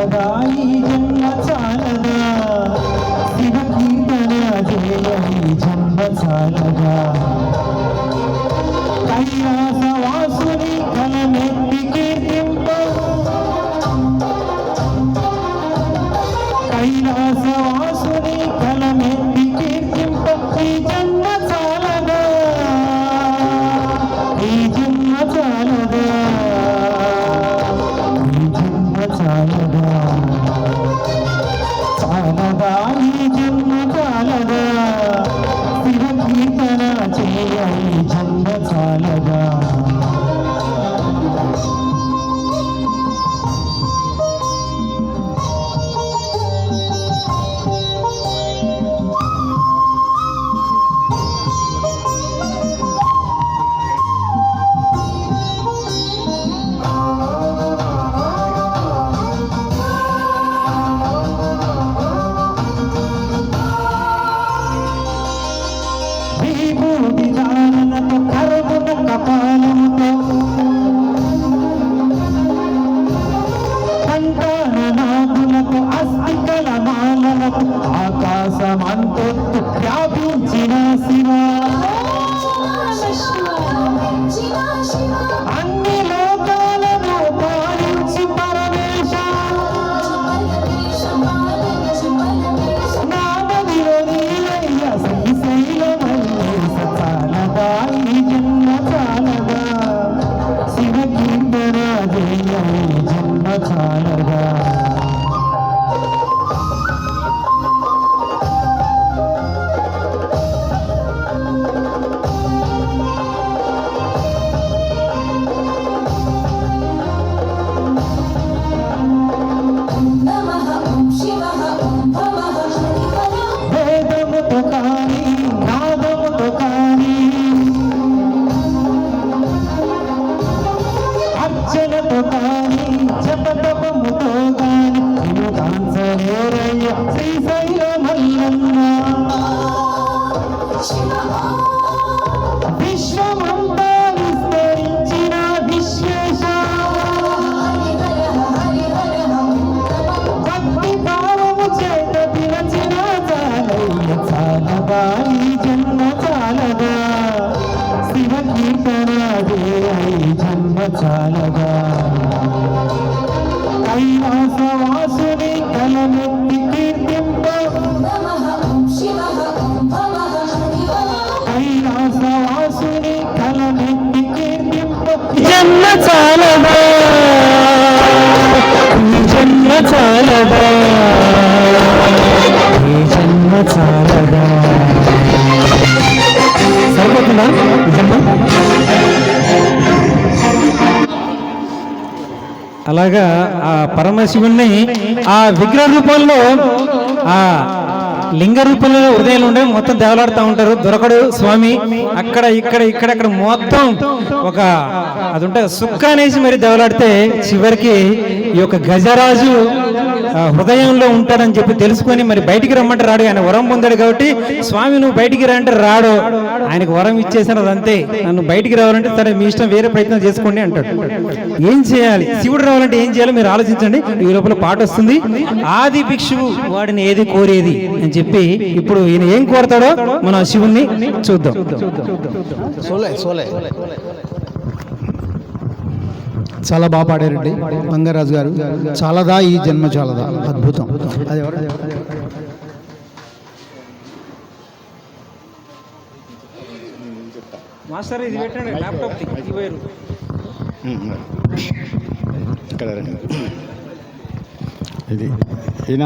చాలదా ఈ జన్మ చాలదా? శివకీర్తన చేయ ఈ జన్మ చాలదా? కైలాసవాసుని కలమెత్తి కీర్తింప కైలాసవా అర్చనతో కానీ జపతపముతో కానీ శ్రీ చాలదా ఈ జన్మ చాలదా సరిపోతుందా జన్మ? అలాగా ఆ పరమశివుణ్ణి ఆ విగ్రహ రూపంలో ఆ లింగ రూపంలో హృదయాలు ఉండే మొత్తం దేవలాడుతూ ఉంటారు. దొరకడు స్వామి. అక్కడ ఇక్కడ ఇక్కడ అక్కడ మొత్తం ఒక అది ఉంటే సుక్క అనేసి మరి దేవలాడితే చివరికి ఈ యొక్క గజరాజు హృదయంలో ఉంటాడని చెప్పి తెలుసుకొని మరి బయటికి రమ్మంటే రాడు. ఆయన వరం పొందాడు కాబట్టి స్వామి నువ్వు బయటికి రా అంటే రాడు. ఆయనకు వరం ఇచ్చేసాను అదంతే నన్ను బయటికి రావాలంటే సరే మీ ఇష్టం వేరే ప్రయత్నం చేసుకోండి అంటాడు. ఏం చేయాలి? శివుడు రావాలంటే ఏం చేయాలో మీరు ఆలోచించండి. ఈ లోపల పాట వస్తుంది ఆది భిక్షువు వాడిని ఏది కోరేది? అని చెప్పి ఇప్పుడు ఈయన ఏం కోరతాడో మన శివుణ్ణి చూద్దాం. సోలే సోలే. చాలా బాగా పాడారండి. బంగారాజు గారు. చాలదా ఈ జన్మ చాలదా? అద్భుతం. అది ఎవరు? మాస్టర్ ఇది పెట్టండి ల్యాప్టాప్ ఇక్కడ రండి. ఇది ఈయన